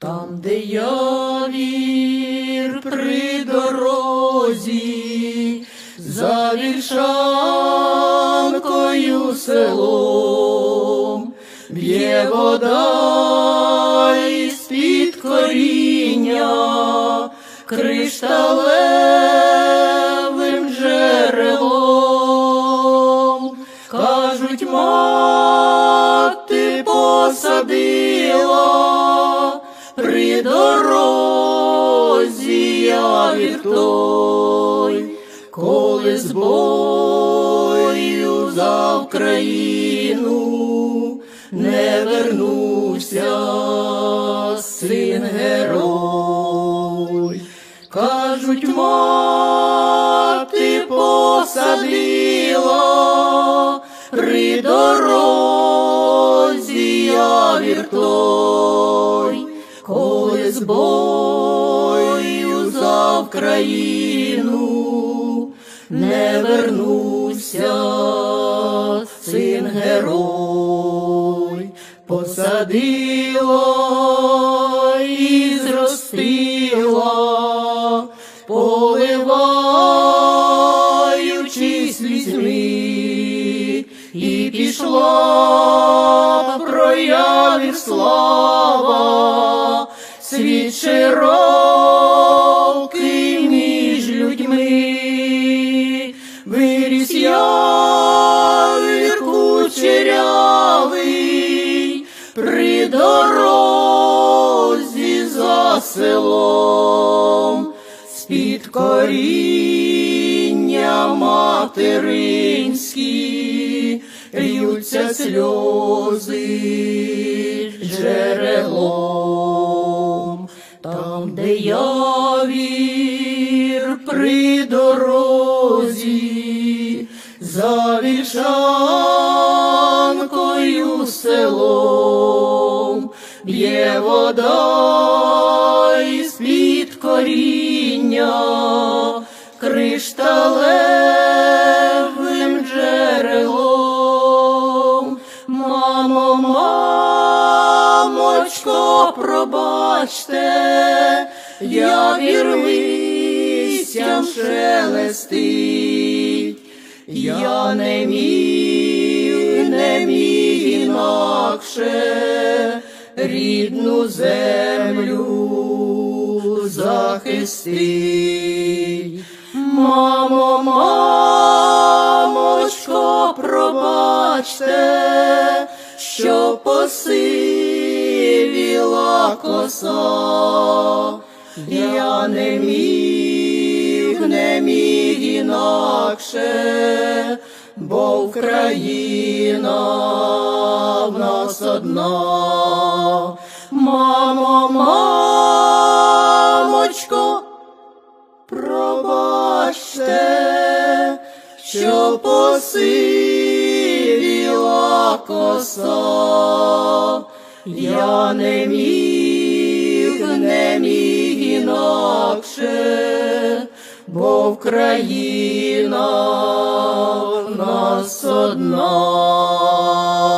Там, де явір при дорозі, за вільшанкою селом, б'є вода із-під коріння, кришталевим джерелом, кажуть, мати посадила дорозі явір той, коли з бою за Україну не вернувся син герой. Кажуть, мати посадила при дорозі бою за Україну не вернувся син герой, посадила і зростила, поливаючи слізьми, і пішла дорозі за селом, з-під коріння материнські льються сльози джерелом, там, де явір при дорозі, за вільшанкою селом, б'є вода із-під коріння, кришталевим джерелом. Мамо, мамочко, пробачте, я вірвистям шелестить, я не міг, не міг інакше рідну землю захистить. Мамо, мамочко, пробачте, що посивіла коса, я не міг, не міг інакше, бо Україна в нас одна. Мамо, мамочко, пробачте, що посивіла коса, я не міг, не міг інакше, бо Україна нас одна.